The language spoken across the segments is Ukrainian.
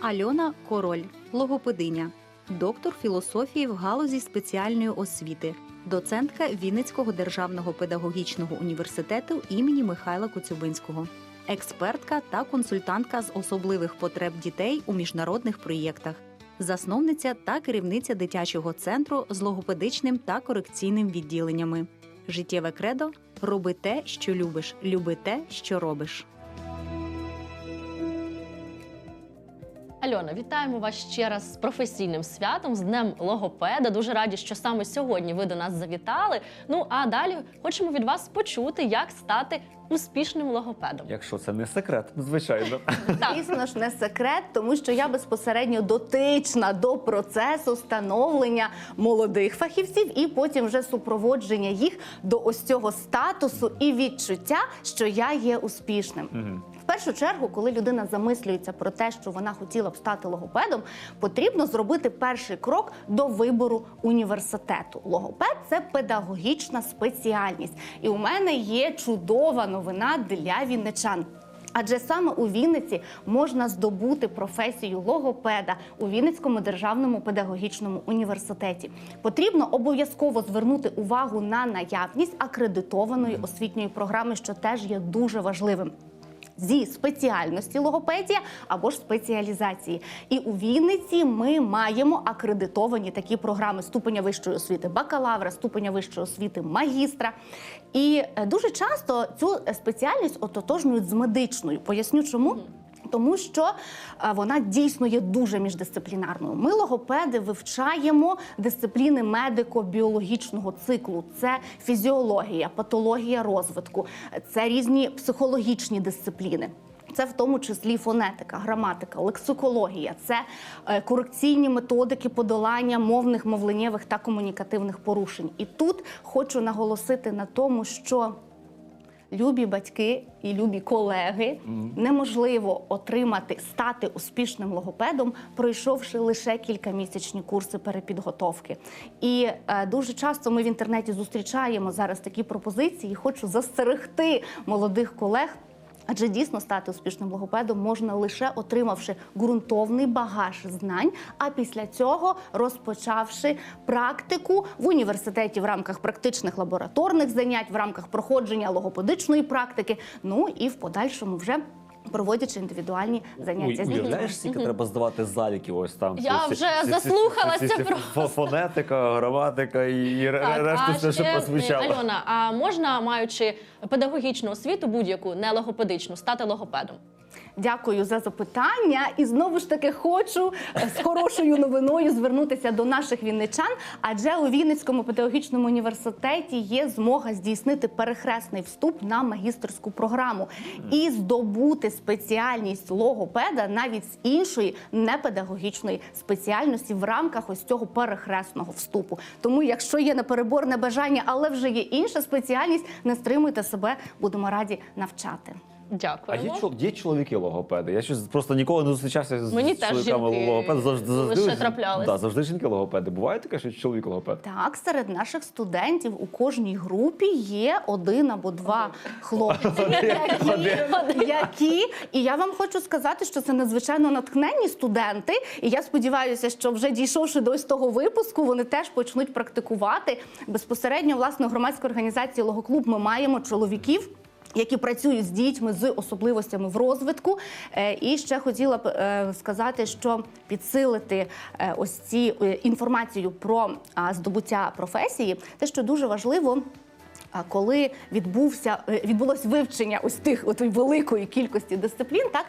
Альона Король, логопединя, доктор філософії в галузі спеціальної освіти, доцентка Вінницького державного педагогічного університету імені Михайла Коцюбинського, експертка та консультантка з особливих потреб дітей у міжнародних проєктах, засновниця та керівниця дитячого центру з логопедичним та корекційним відділеннями. Життєве кредо роби те, що любиш, люби те, що робиш. Альона, вітаємо вас ще раз з професійним святом, з Днем логопеда. Дуже раді, що саме сьогодні ви до нас завітали. Ну а далі хочемо від вас почути, як стати успішним логопедом. Якщо це не секрет, звичайно. Так. Звісно ж, не секрет, тому що я безпосередньо дотична до процесу становлення молодих фахівців і потім вже супроводження їх до ось цього статусу і відчуття, що я є успішним. Першу чергу, коли людина замислюється про те, що вона хотіла б стати логопедом, потрібно зробити перший крок до вибору університету. Логопед це педагогічна спеціальність, і у мене є чудова новина для вінничан. Адже саме у Вінниці можна здобути професію логопеда у Вінницькому державному педагогічному університеті. Потрібно обов'язково звернути увагу на наявність акредитованої освітньої програми, що теж є дуже важливим. Зі спеціальності логопедія або ж спеціалізації, і у Вінниці ми маємо акредитовані такі програми ступеня вищої освіти бакалавра, ступеня вищої освіти магістра. І е, дуже часто цю спеціальність ототожнюють з медичною. Поясню, чому. Тому що е, вона дійсно є дуже міждисциплінарною. Ми логопеди вивчаємо дисципліни медико-біологічного циклу. Це фізіологія, патологія розвитку, це різні психологічні дисципліни. Це в тому числі фонетика, граматика, лексикологія, це е, корекційні методики подолання мовних, мовленнєвих та комунікативних порушень. І тут хочу наголосити на тому, що любі батьки і любі колеги неможливо отримати стати успішним логопедом, пройшовши лише кількамісячні курси перепідготовки. І е, дуже часто ми в інтернеті зустрічаємо зараз такі пропозиції. Хочу застерегти молодих колег. Адже дійсно стати успішним логопедом можна лише отримавши ґрунтовний багаж знань, а після цього розпочавши практику в університеті в рамках практичних лабораторних занять, в рамках проходження логопедичної практики, ну і в подальшому вже проводячи індивідуальні заняття з дітьми. Уявляєш, скільки треба здавати заліків ось там. Я Ці- вже заслухалася ці- ці- ці просто. Фонетика, граматика і, і решту все, що прозвучало. Альона, а можна, маючи педагогічну освіту, будь-яку не логопедичну, стати логопедом? Дякую за запитання. І знову ж таки хочу е, з хорошою новиною звернутися до наших вінничан. Адже у Вінницькому педагогічному університеті є змога здійснити перехресний вступ на магістерську програму і здобути спеціальність логопеда навіть з іншої непедагогічної спеціальності в рамках ось цього перехресного вступу. Тому, якщо є непереборне бажання, але вже є інша спеціальність, не стримуйте себе, будемо раді навчати. А Дякую. є, чол- є чоловіки логопеди. Я щось просто ніколи не зустрічався з Мені теж чоловіками жінки логопеди. Завжди, завжди, лише траплялись. Да, завжди жінки логопеди. Буває таке, що чоловік логопед? Так, серед наших студентів у кожній групі є один або два хлопці, які, які, і я вам хочу сказати, що це надзвичайно натхненні студенти. І я сподіваюся, що вже дійшовши до ось того випуску, вони теж почнуть практикувати безпосередньо власне громадської організації Логоклуб. Ми маємо чоловіків. Які працюють з дітьми з особливостями в розвитку, Е, і ще хотіла б е, сказати, що підсилити е, ось ці інформацію про здобуття професії, те, що дуже важливо. Коли відбувся відбулось вивчення ось тих от великої кількості дисциплін, так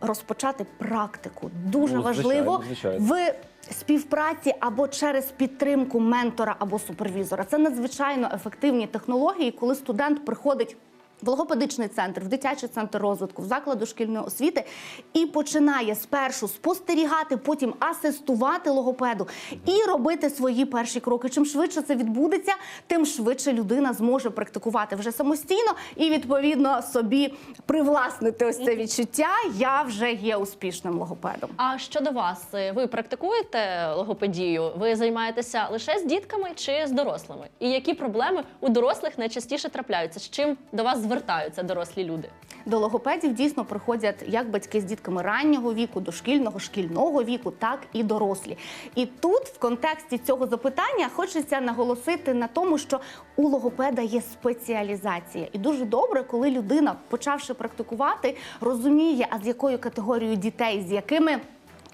розпочати практику дуже Ну, важливо звичайно, звичайно. в співпраці або через підтримку ментора або супервізора. Це надзвичайно ефективні технології, коли студент приходить. В логопедичний центр, в дитячий центр розвитку, в заклад дошкільної освіти і починає спершу спостерігати, потім асистувати логопеду і робити свої перші кроки. Чим швидше це відбудеться, тим швидше людина зможе практикувати вже самостійно і відповідно собі привласнити ось це відчуття. Я вже є успішним логопедом. А щодо вас, е, ви практикуєте логопедію? Ви займаєтеся лише з дітками чи з дорослими? І які проблеми у дорослих найчастіше трапляються? З чим до вас звертаються? Звертаються дорослі люди? До логопедів дійсно приходять як батьки з дітками раннього віку, дошкільного, шкільного віку, так і дорослі. І тут, в контексті цього запитання, хочеться наголосити на тому, що у логопеда є спеціалізація, і дуже добре, коли людина, почавши практикувати, розуміє, а з якою категорією дітей, з якими.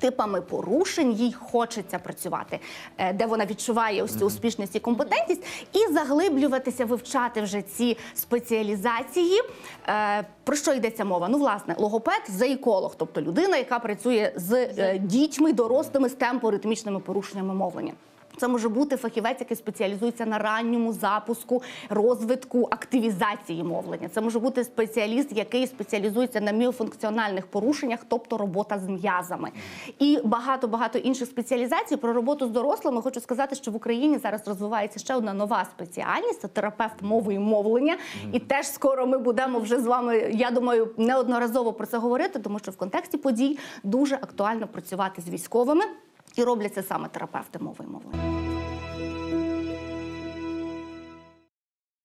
Типами порушень їй хочеться працювати, е, де вона відчуває ось цю успішність і компетентність, і заглиблюватися, вивчати вже ці спеціалізації. Е, Про що йдеться мова? Ну, власне, логопед заїколог, тобто людина, яка працює з е, дітьми, дорослими з темпоритмічними порушеннями мовлення. Це може бути фахівець, який спеціалізується на ранньому запуску, розвитку, активізації мовлення. Це може бути спеціаліст, який спеціалізується на міофункціональних порушеннях, тобто робота з м'язами. І багато багато інших спеціалізацій. Про роботу з дорослими хочу сказати, що в Україні зараз розвивається ще одна нова спеціальність це терапевт мови і мовлення. І теж скоро ми будемо вже з вами. Я думаю, неодноразово про це говорити, тому що в контексті подій дуже актуально працювати з військовими. І роблять це саме терапевти мови і.